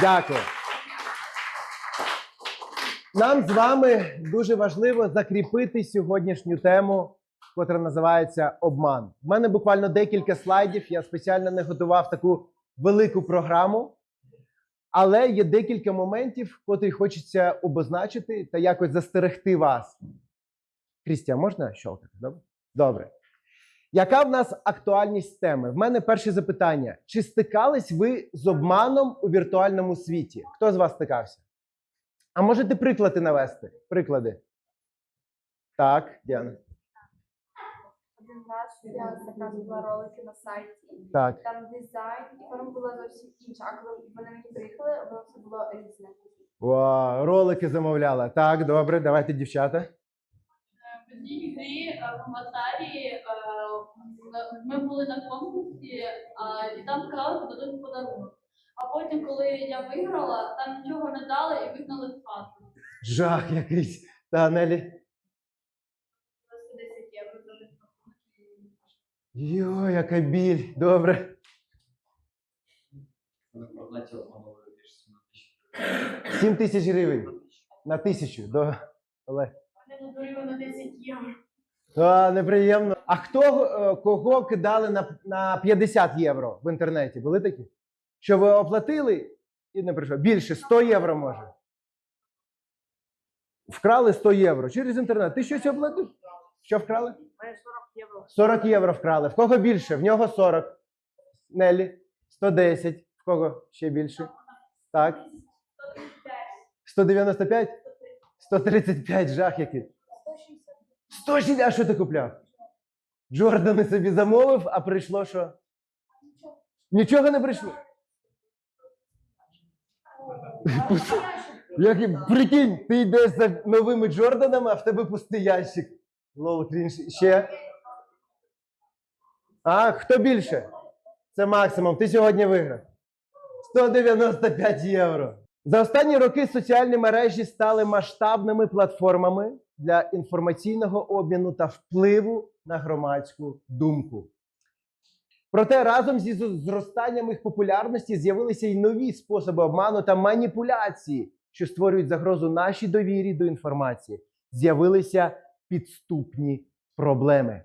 Дякую. Нам з вами дуже важливо закріпити сьогоднішню тему, котра називається обман. У мене буквально декілька слайдів. Я спеціально не готував таку велику програму, але є декілька моментів, котрі хочеться обозначити та якось застерегти вас. Крістіан, можна щелкати? Добре? Добре. Яка в нас актуальність теми? В мене перше запитання: чи стикались ви з обманом у віртуальному світі? Хто з вас стикався? А можете приклади навести? Приклади. Так, Діана. Один раз я заказувала ролики на сайті, Так. там дизайн і форма була зовсім інша. А коли вони мені приїхали, воно все було різне. Вау, ролики замовляла. Так, добре, давайте, дівчата. В одній грі е, в Аватарі е, ми були на конкурсі, і там крали дадуть подарунок. А потім, коли я виграла, там нічого не дали і вигнали з хату. Жах якийсь. Та, Нелі. Просто 10 євро за них. Йо, яка біль. Добре. 7 тисяч гривень на тисячу. До... Олег. Мене на 10 євро. А, неприємно. А хто е, кого кидали на, на 50 євро в інтернеті? Були такі? Що ви оплатили і не прийшло? Більше 100 євро може. Вкрали 100 євро через інтернет. Ти щось оплатив? Що вкрали? 40 євро. 40 євро вкрали. В кого більше? В нього 40. Нелі. 110. В кого ще більше? Так. 195? 135 жах який. 160, а що ти купляв? Джордани собі замовив, а прийшло що? Нічого не прийшло. Як, прикинь, ти йдеш за новими Джорданами, а в тебе пустий ящик. Лол, крінж. Ще. А, хто більше? Це максимум. Ти сьогодні виграв. 195 євро. За останні роки соціальні мережі стали масштабними платформами для інформаційного обміну та впливу на громадську думку. Проте разом зі зростанням їх популярності з'явилися й нові способи обману та маніпуляції, що створюють загрозу нашій довірі до інформації. З'явилися підступні проблеми.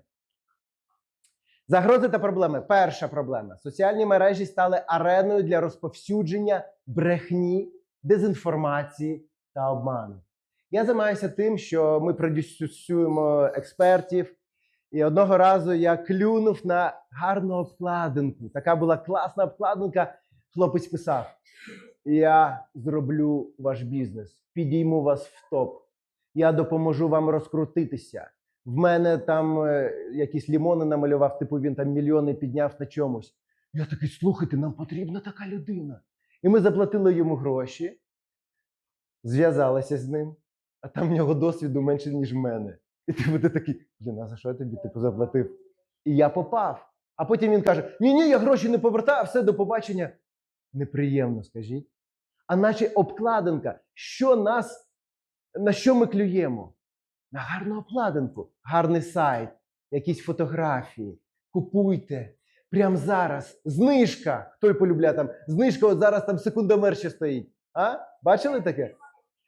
Загрози та проблеми. Перша проблема: соціальні мережі стали ареною для розповсюдження брехні, дезінформації та обману. Я займаюся тим, що ми продюсуємо експертів. І одного разу я клюнув на гарну обкладинку. Така була класна обкладинка. Хлопець писав: Я зроблю ваш бізнес, підійму вас в топ. Я допоможу вам розкрутитися. В мене там е, якісь лімони намалював, типу він там мільйони підняв на чомусь. Я такий, слухайте, нам потрібна така людина. І ми заплатили йому гроші, зв'язалися з ним, а там в нього досвіду менше, ніж в мене. І ти буде такий, блін, за що я тобі типу заплатив? І я попав. А потім він каже: Ні, ні, я гроші не повертаю, все до побачення. Неприємно, скажіть. А наче обкладинка, що нас, на що ми клюємо? На гарну обкладинку, гарний сайт, якісь фотографії. Купуйте. Прямо зараз. Знижка. Хто й полюбляє там? Знижка, от зараз там секундомер ще стоїть. А? Бачили таке?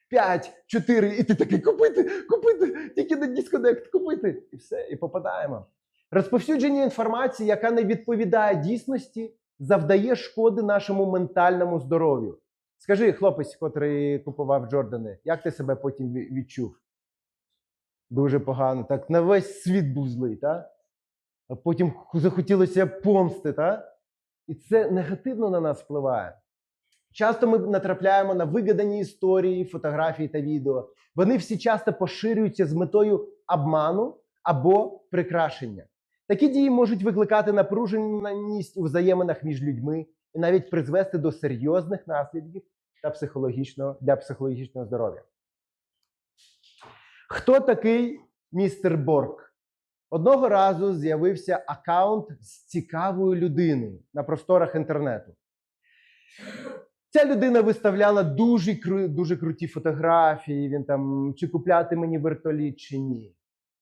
5, 4, і ти такий купити, купити, тільки на дисконект, купити. І все, і попадаємо. Розповсюдження інформації, яка не відповідає дійсності, завдає шкоди нашому ментальному здоров'ю. Скажи, хлопець, котрий купував Джордани, як ти себе потім відчув? Дуже погано. Так на весь світ був злий, та? А потім захотілося помсти, та? І це негативно на нас впливає. Часто ми натрапляємо на вигадані історії, фотографії та відео. Вони всі часто поширюються з метою обману або прикрашення. Такі дії можуть викликати напруженість у взаєминах між людьми і навіть призвести до серйозних наслідків та психологічного, для психологічного здоров'я. Хто такий містер Борг? Одного разу з'явився аккаунт з цікавою людиною на просторах інтернету. Ця людина виставляла дуже, дуже круті фотографії. Він там чи купляти мені вертоліт, чи ні.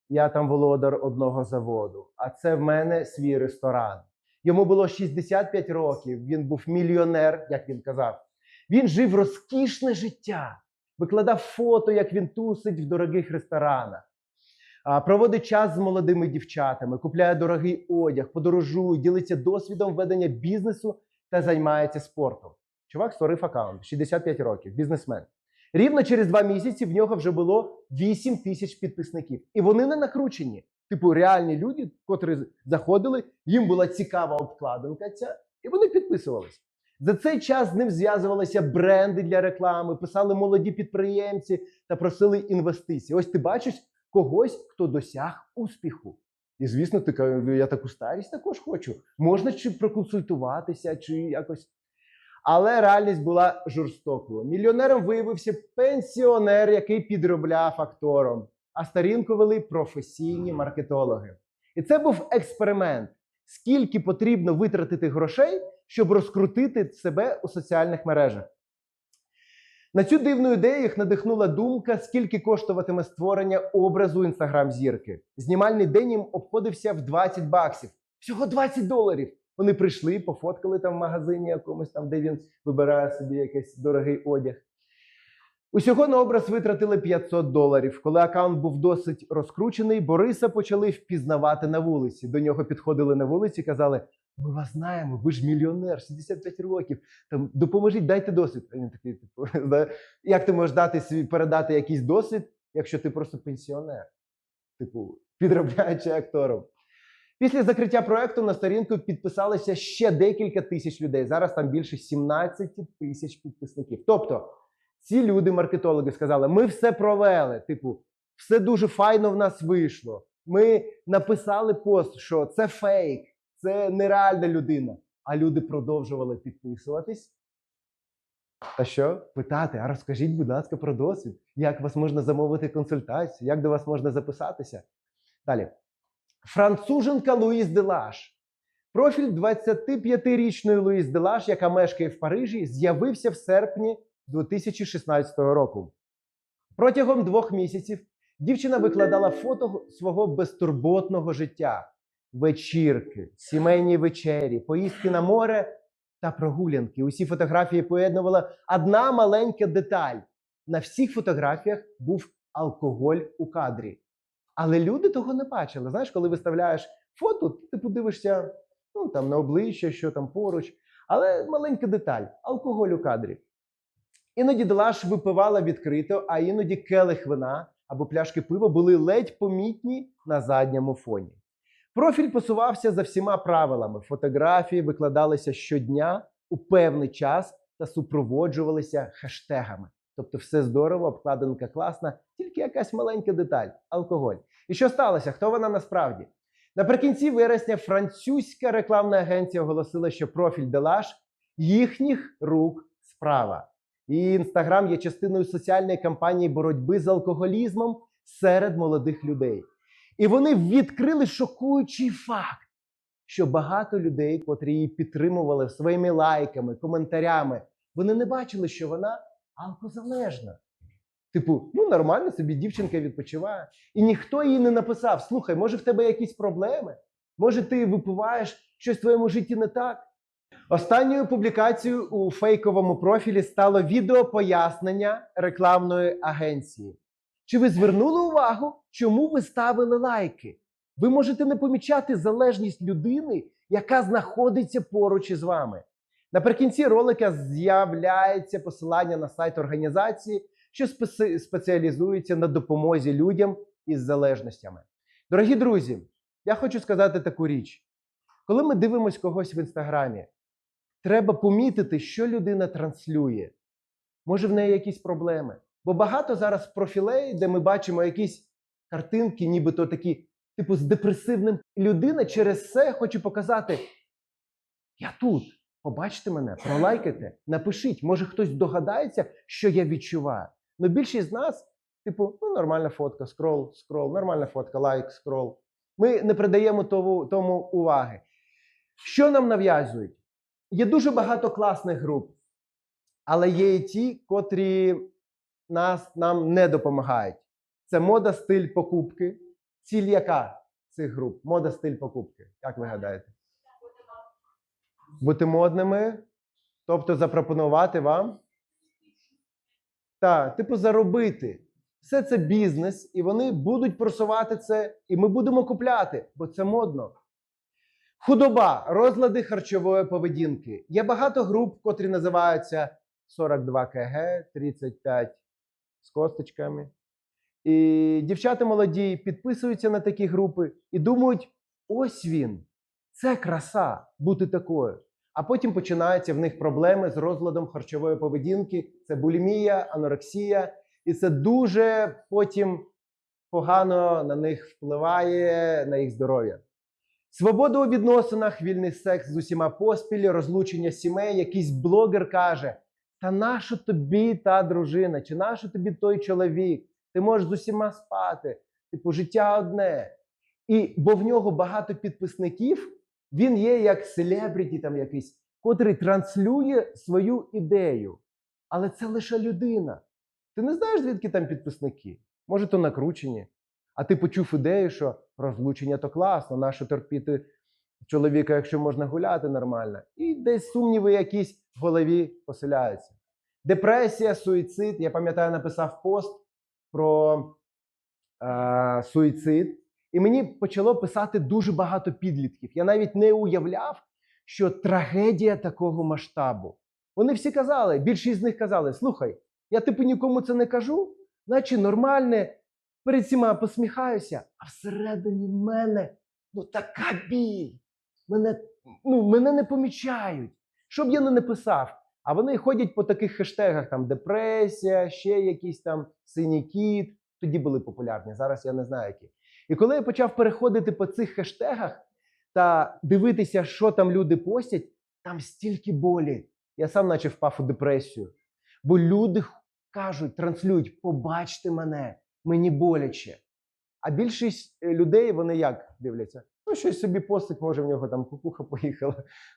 Я там володар одного заводу, а це в мене свій ресторан. Йому було 65 років, він був мільйонер, як він казав. Він жив розкішне життя, викладав фото, як він тусить в дорогих ресторанах, проводить час з молодими дівчатами, купляє дорогий одяг, подорожує, ділиться досвідом ведення бізнесу та займається спортом. Чувак створив аккаунт 65 років, бізнесмен. Рівно через два місяці в нього вже було 8 тисяч підписників. І вони не накручені. Типу, реальні люди, котрі заходили, їм була цікава обкладинка ця, і вони підписувались. За цей час з ним зв'язувалися бренди для реклами, писали молоді підприємці та просили інвестицій. Ось ти бачиш когось, хто досяг успіху. І звісно, ти я таку старість також хочу. Можна чи проконсультуватися, чи якось. Але реальність була жорстокою. Мільйонером виявився пенсіонер, який підробляв актором, а сторінку вели професійні маркетологи. І це був експеримент. Скільки потрібно витратити грошей, щоб розкрутити себе у соціальних мережах. На цю дивну ідею їх надихнула думка, скільки коштуватиме створення образу інстаграм-зірки. Знімальний день їм обходився в 20 баксів. Всього 20 доларів. Вони прийшли, пофоткали там в магазині якомусь там, де він вибирає собі якийсь дорогий одяг. Усього на образ витратили 500 доларів. Коли аккаунт був досить розкручений, Бориса почали впізнавати на вулиці. До нього підходили на вулиці і казали: Ми вас знаємо, ви ж мільйонер, 65 років. Там допоможіть, дайте досвід. Він такий, типу, «Да, як ти можеш дати свій передати якийсь досвід, якщо ти просто пенсіонер? Типу, підробляючи актором. Після закриття проекту на сторінку підписалися ще декілька тисяч людей. Зараз там більше 17 тисяч підписників. Тобто, ці люди, маркетологи, сказали: ми все провели. Типу, все дуже файно в нас вийшло. Ми написали пост, що це фейк, це нереальна людина. А люди продовжували підписуватись. Та що? Питати, а розкажіть, будь ласка, про досвід. Як вас можна замовити консультацію? Як до вас можна записатися? Далі. Француженка Луїз Делаш. Профіль 25-річної Луїз Делаш, яка мешкає в Парижі, з'явився в серпні 2016 року. Протягом двох місяців дівчина викладала фото свого безтурботного життя, вечірки, сімейні вечері, поїздки на море та прогулянки. Усі фотографії поєднувала одна маленька деталь. На всіх фотографіях був алкоголь у кадрі. Але люди того не бачили. Знаєш, коли виставляєш фото, ти подивишся ну, там, на обличчя, що там поруч. Але маленька деталь алкоголь у кадрі. Іноді Делаш випивала відкрито, а іноді келих вина або пляшки пива були ледь помітні на задньому фоні. Профіль посувався за всіма правилами. Фотографії викладалися щодня у певний час та супроводжувалися хештегами. Тобто, все здорово, обкладинка класна, тільки якась маленька деталь алкоголь. І що сталося? Хто вона насправді? Наприкінці вересня французька рекламна агенція оголосила, що профіль Делаш їхніх рук справа. І інстаграм є частиною соціальної кампанії боротьби з алкоголізмом серед молодих людей. І вони відкрили шокуючий факт, що багато людей, котрі її підтримували своїми лайками, коментарями, вони не бачили, що вона алкозалежна. Типу, ну нормально собі дівчинка відпочиває. І ніхто їй не написав: слухай, може в тебе якісь проблеми? Може, ти випиваєш щось в твоєму житті не так? Останньою публікацією у фейковому профілі стало відео пояснення рекламної агенції. Чи ви звернули увагу, чому ви ставили лайки? Ви можете не помічати залежність людини, яка знаходиться поруч із вами. Наприкінці ролика з'являється посилання на сайт організації, що спеціалізується на допомозі людям із залежностями. Дорогі друзі, я хочу сказати таку річ: коли ми дивимося когось в інстаграмі, треба помітити, що людина транслює. Може, в неї якісь проблеми. Бо багато зараз профілей, де ми бачимо якісь картинки, нібито такі, типу, з депресивним. Людина через це хоче показати: я тут. Побачте мене, пролайкайте, напишіть, може хтось догадається, що я відчуваю. Ну більшість з нас, типу, ну нормальна фотка, скрол, скрол, нормальна фотка, лайк, скрол. Ми не придаємо тому, тому уваги. Що нам нав'язують? Є дуже багато класних груп, але є і ті, котрі нас, нам не допомагають. Це мода, стиль покупки. Ціль яка цих груп? Мода, стиль покупки. Як ви гадаєте? Бути модними, тобто запропонувати вам Так, типу, заробити. Все це бізнес, і вони будуть просувати це, і ми будемо купляти, бо це модно. Худоба, розлади харчової поведінки. Є багато груп, котрі називаються 42 КГ, 35 з косточками. І дівчата молоді підписуються на такі групи і думають: ось він, це краса бути такою. А потім починаються в них проблеми з розладом харчової поведінки. Це булімія, анорексія, і це дуже потім погано на них впливає на їх здоров'я. Свобода у відносинах, вільний секс з усіма поспіль, розлучення сімей. Якийсь блогер каже: Та нащо тобі та дружина, чи нащо тобі той чоловік? Ти можеш з усіма спати. Типу, життя одне. І бо в нього багато підписників, він є як селебріті, там якийсь, котрий транслює свою ідею. Але це лише людина. Ти не знаєш, звідки там підписники? Може, то накручені. А ти почув ідею, що розлучення то класно, нащо терпіти чоловіка, якщо можна гуляти нормально. І десь сумніви якісь в голові поселяються. Депресія, суїцид. Я пам'ятаю, написав пост про е, суїцид. І мені почало писати дуже багато підлітків. Я навіть не уявляв, що трагедія такого масштабу. Вони всі казали, більшість з них казали: слухай, я типу нікому це не кажу, наче нормальне, перед всіма посміхаюся, а всередині мене ну така біль. Мене, ну, мене не помічають. Що б я не написав? А вони ходять по таких хештегах: там депресія, ще якийсь там синій кіт. Тоді були популярні. Зараз я не знаю які. І коли я почав переходити по цих хештегах та дивитися, що там люди постять, там стільки болі. Я сам наче впав у депресію. Бо люди кажуть, транслюють: побачте мене, мені боляче. А більшість е, людей вони як дивляться? Ну, щось собі постить, може, в нього там кукуха поїхала.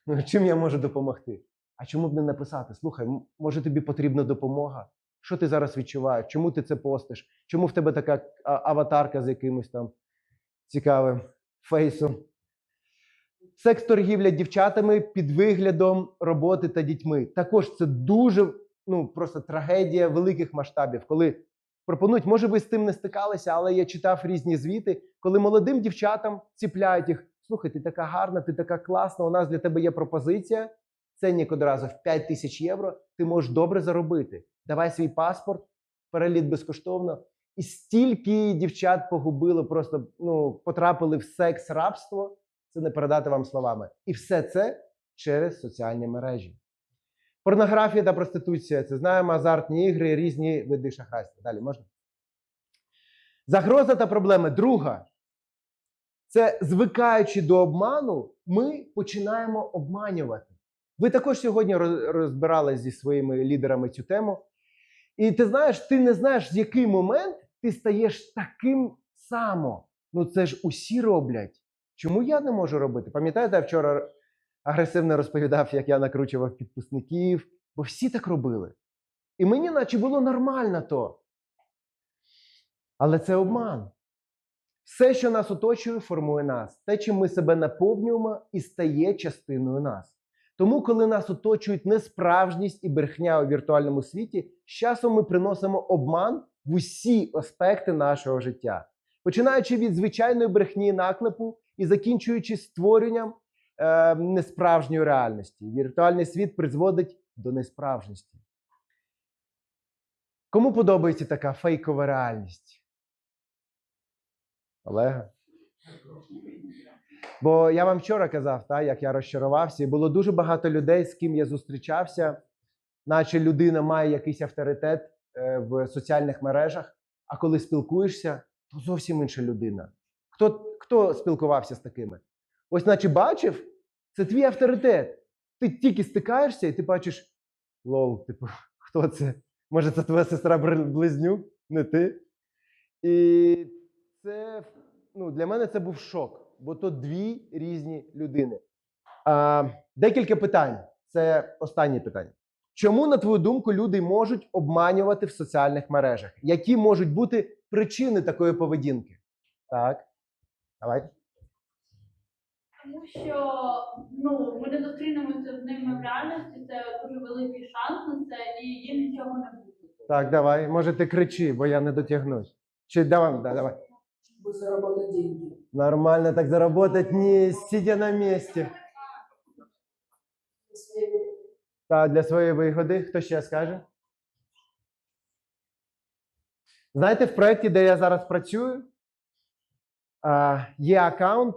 Ну, чим я можу допомогти? А чому б не написати? Слухай, може тобі потрібна допомога? Що ти зараз відчуваєш? Чому ти це постиш? Чому в тебе така аватарка з якимось там цікавим фейсом? Секс-торгівля дівчатами під виглядом роботи та дітьми. Також це дуже ну, просто трагедія великих масштабів, коли пропонують, може, ви з тим не стикалися, але я читав різні звіти, коли молодим дівчатам ціпляють їх. Слухай, ти така гарна, ти така класна. У нас для тебе є пропозиція. Ценник одразу в 5 тисяч євро. Ти можеш добре заробити. Давай свій паспорт, переліт безкоштовно. І стільки дівчат погубило, просто ну, потрапили в секс-рабство. Це не передати вам словами. І все це через соціальні мережі. Порнографія та проституція це знаємо, азартні ігри, різні види шахрайства. Далі можна? Загроза та проблеми. Друга. Це звикаючи до обману, ми починаємо обманювати. Ви також сьогодні роз- розбирались зі своїми лідерами цю тему. І ти знаєш, ти не знаєш, в який момент ти стаєш таким само. Ну це ж усі роблять. Чому я не можу робити? Пам'ятаєте, я вчора агресивно розповідав, як я накручував підписників, бо всі так робили. І мені, наче було нормально то. Але це обман. Все, що нас оточує, формує нас. Те, чим ми себе наповнюємо, і стає частиною нас. Тому, коли нас оточують несправжність і брехня у віртуальному світі, з часом ми приносимо обман в усі аспекти нашого життя, починаючи від звичайної брехні наклепу і закінчуючи створенням е, несправжньої реальності. Віртуальний світ призводить до несправжності. Кому подобається така фейкова реальність? Олега? Бо я вам вчора казав, та, як я розчарувався, і було дуже багато людей, з ким я зустрічався, наче людина має якийсь авторитет в соціальних мережах, а коли спілкуєшся, то зовсім інша людина. Хто, хто спілкувався з такими? Ось, наче бачив, це твій авторитет. Ти тільки стикаєшся, і ти бачиш: лол, типу, хто це? Може, це твоя сестра близнюк, не ти? І це ну, для мене це був шок, бо то дві різні людини. А, декілька питань. Це останнє питання. Чому, на твою думку, люди можуть обманювати в соціальних мережах? Які можуть бути причини такої поведінки? Так, давайте. Тому що ну, ми не зустрінемося з ними в реальності, це дуже великий шанс на це, і їм нічого не буде. Так, давай. Може, ти кричи, бо я не дотягнусь. Чи давай, да, давай. Чтобы заработать деньги. Нормально так заработать, не сидя на місці. Та для своєї вигоди. Хто ще скаже? Знаєте, в проєкті, де я зараз працюю, є аккаунт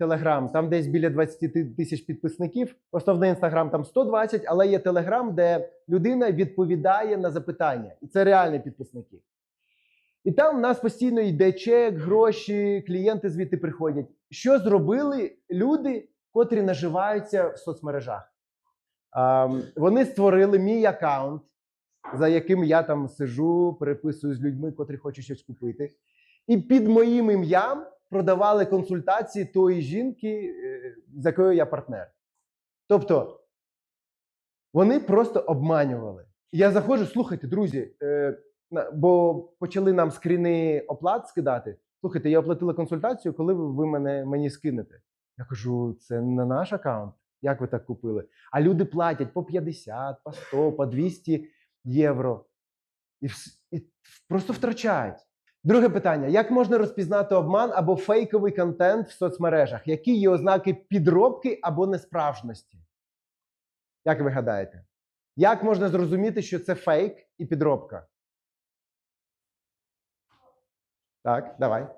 Telegram, там десь біля 20 тисяч підписників. Основний інстаграм там 120, але є Telegram, де людина відповідає на запитання. І це реальні підписники. І там в нас постійно йде чек, гроші, клієнти звідти приходять. Що зробили люди, котрі наживаються в соцмережах? Вони створили мій аккаунт, за яким я там сижу, переписую з людьми, котрі хочуть щось купити. І під моїм ім'ям продавали консультації тої жінки, е, з якою я партнер. Тобто вони просто обманювали. Я заходжу, слухайте, друзі, е, бо почали нам скріни оплат скидати. Слухайте, я оплатила консультацію, коли ви мене мені скинете. Я кажу, це не наш аккаунт. Як ви так купили? А люди платять по 50, по 100, по 200 євро. І, і просто втрачають. Друге питання: як можна розпізнати обман або фейковий контент в соцмережах? Які є ознаки підробки або несправжності? Як ви гадаєте? Як можна зрозуміти, що це фейк і підробка? Так, давай.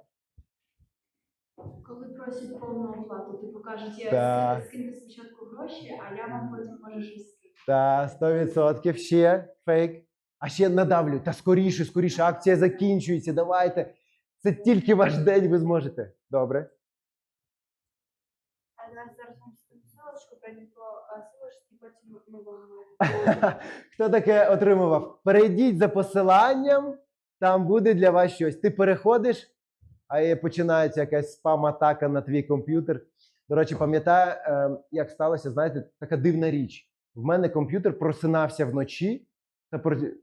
Просять повну оплату, типу кажуть, я скиньте спочатку гроші, а я вам потім можу щось скинути. Та 100% ще фейк. А ще надавлю. Та скоріше, скоріше, акція закінчується. Давайте. Це тільки ваш день, ви зможете. Добре. А зараз зараз вам ссылочку, пройдіть по е, ссылочці, потім ми. Хто таке отримував? Перейдіть за посиланням, там буде для вас щось. Ти переходиш, а починається якась спам-атака на твій комп'ютер. До речі, пам'ятаю, е, як сталося, знаєте, така дивна річ. В мене комп'ютер просинався вночі та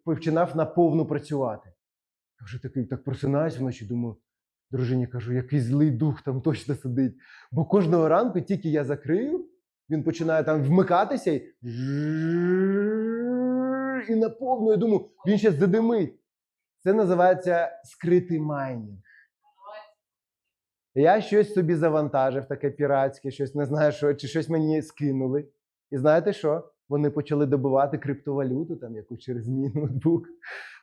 починав наповну працювати. Я вже такий так просинаюсь вночі, думаю, дружині кажу, який злий дух там точно сидить. Бо кожного ранку, тільки я закрию, він починає там вмикатися і, і наповну. Я думаю, він ще задимить. Це називається скритий майнінг. Я щось собі завантажив, таке піратське, щось не знаю, що, чи щось мені скинули. І знаєте що? Вони почали добувати криптовалюту, там яку через мій ноутбук.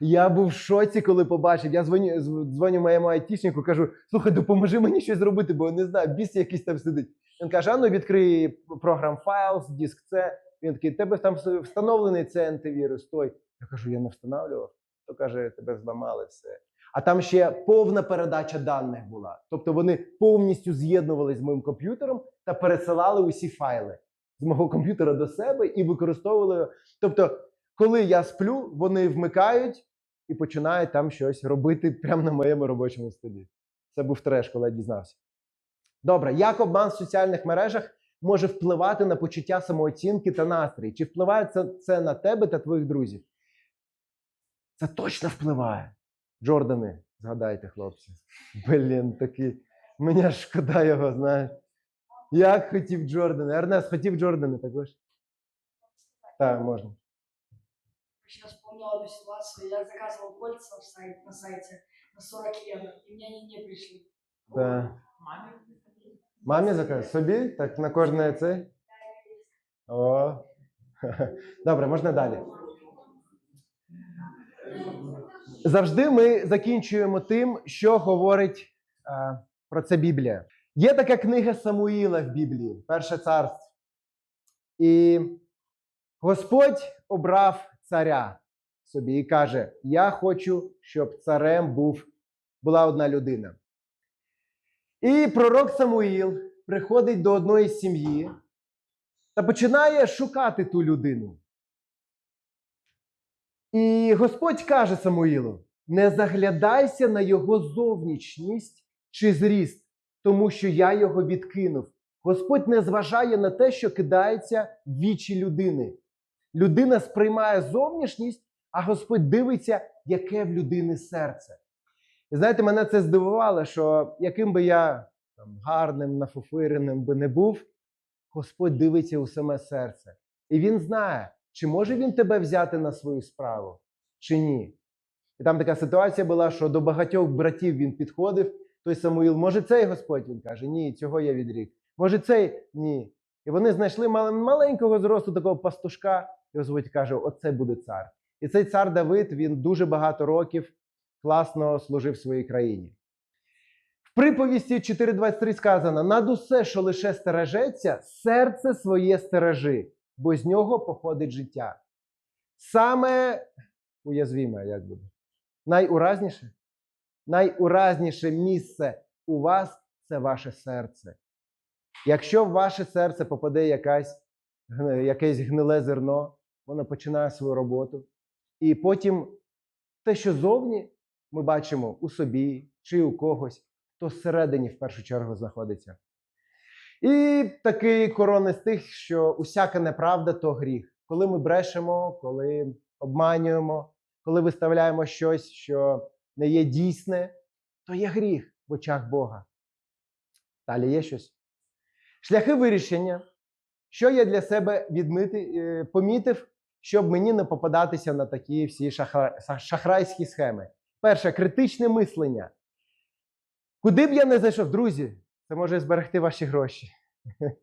Я був в шоці, коли побачив. Я дзвоню, дзвоню моєму айтішнику, кажу: слухай, допоможи мені щось зробити, бо не знаю, біс якийсь там сидить. Він каже: а ну відкрий програм Files, диск C. Він такий, тебе там встановлений цей антивірус. Той. Я кажу, я не встановлював. То каже, тебе зламали все. А там ще повна передача даних була. Тобто вони повністю з'єднувалися з моїм комп'ютером та пересилали усі файли з мого комп'ютера до себе і використовували. Тобто, коли я сплю, вони вмикають і починають там щось робити прямо на моєму робочому столі. Це був треш, коли я дізнався. Добре, як обман в соціальних мережах може впливати на почуття самооцінки та настрій? Чи впливає це, це на тебе та твоїх друзів? Це точно впливає. Джордани, згадайте, хлопці. Блін, такий. Мені шкода його, знаєш. Як хотів Джордани. Ернест хотів Джордани також. Так, можна. Сейчас вспомнил одну ситуацию. Я заказывал кольца в сайт, на сайте на 40 евро, и мне они не пришли. Так. Мамі заказ? Собі? Так на кожне це? О. Добре, можна далі. Завжди ми закінчуємо тим, що говорить е, про це Біблія. Є така книга Самуїла в Біблії, перше царство. І Господь обрав царя собі і каже: Я хочу, щоб царем був, була одна людина. І пророк Самуїл приходить до одної сім'ї та починає шукати ту людину. І Господь каже Самуїлу: не заглядайся на його зовнішність чи зріст, тому що я його відкинув. Господь не зважає на те, що кидається в вічі людини. Людина сприймає зовнішність, а Господь дивиться, яке в людини серце. І знаєте, мене це здивувало, що яким би я там, гарним, нафуфиреним би не був, Господь дивиться у саме серце. І Він знає, чи може він тебе взяти на свою справу, чи ні. І там така ситуація була, що до багатьох братів він підходив. Той Самуїл, може, цей Господь? Він каже, ні, цього я відрік. Може, цей? Ні. І вони знайшли маленького зросту такого пастушка, і Господь каже: оце буде цар. І цей цар Давид він дуже багато років класно служив своїй країні. В приповісті 4.23 сказано: над усе, що лише стережеться, серце своє стережи, бо з нього походить життя. Саме уязвіме, як буде, найуразніше, найуразніше місце у вас це ваше серце. Якщо в ваше серце попаде якась, якесь гниле зерно, воно починає свою роботу. І потім те, що зовні ми бачимо у собі чи у когось, то всередині в першу чергу знаходиться. І такий корона з тих, що усяка неправда то гріх. Коли ми брешемо, коли обманюємо, коли виставляємо щось, що не є дійсне, то є гріх в очах Бога. Далі є щось. Шляхи вирішення. Що я для себе відмити, е, помітив, щоб мені не попадатися на такі всі шахрайські схеми. Перше, критичне мислення. Куди б я не зайшов, друзі, це може зберегти ваші гроші.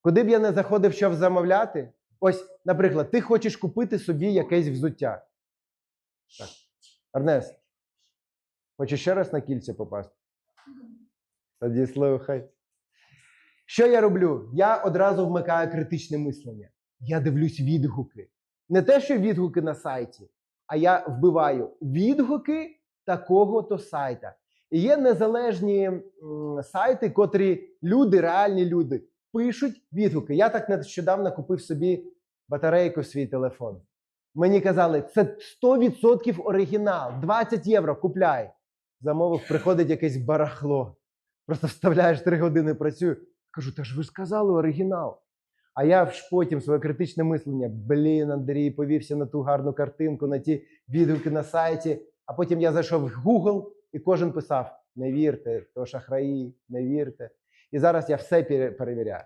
Куди б я не заходив, щоб замовляти? Ось, наприклад, ти хочеш купити собі якесь взуття. Так. Арнест, хочеш ще раз на кільця попасти? Тоді слухай. Що я роблю? Я одразу вмикаю критичне мислення. Я дивлюсь відгуки. Не те, що відгуки на сайті, а я вбиваю відгуки такого-то сайта. І є незалежні сайти, котрі люди, реальні люди, пишуть відгуки. Я так нещодавно купив собі батарейку в свій телефон. Мені казали, це 100% оригінал, 20 євро, купляй. Замовив, приходить якесь барахло. Просто вставляєш 3 години працюю. Кажу, та ж ви ж сказали оригінал. А я ж потім своє критичне мислення, блін, Андрій, повівся на ту гарну картинку, на ті відгуки на сайті. А потім я зайшов в Google і кожен писав: не вірте, то шахраї, не вірте. І зараз я все перевіряю.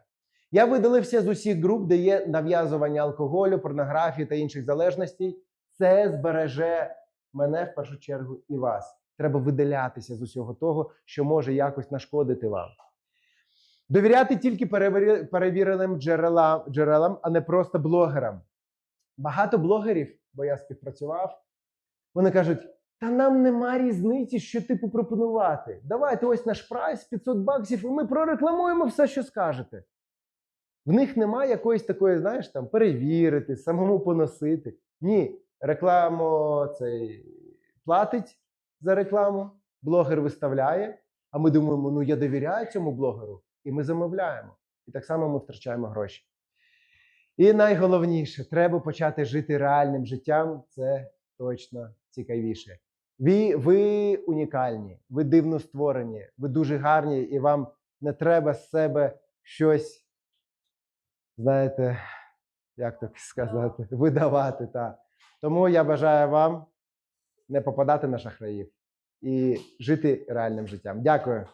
Я видалився з усіх груп, де є нав'язування алкоголю, порнографії та інших залежностей. Це збереже мене в першу чергу і вас. Треба видалятися з усього того, що може якось нашкодити вам. Довіряти тільки перевіреним джерелам, джерелам, а не просто блогерам. Багато блогерів, бо я співпрацював, вони кажуть: та нам нема різниці, що типу пропонувати. Давайте ось наш прайс 500 баксів, і ми прорекламуємо все, що скажете. В них немає якоїсь такої, знаєш, там перевірити, самому поносити. Ні, рекламу цей платить за рекламу, блогер виставляє, а ми думаємо, ну я довіряю цьому блогеру, і ми замовляємо. І так само ми втрачаємо гроші. І найголовніше, треба почати жити реальним життям. Це точно цікавіше. Ви, ви унікальні, ви дивно створені, ви дуже гарні, і вам не треба з себе щось, знаєте, як так сказати, видавати. Та. Тому я бажаю вам не попадати на шахраїв і жити реальним життям. Дякую.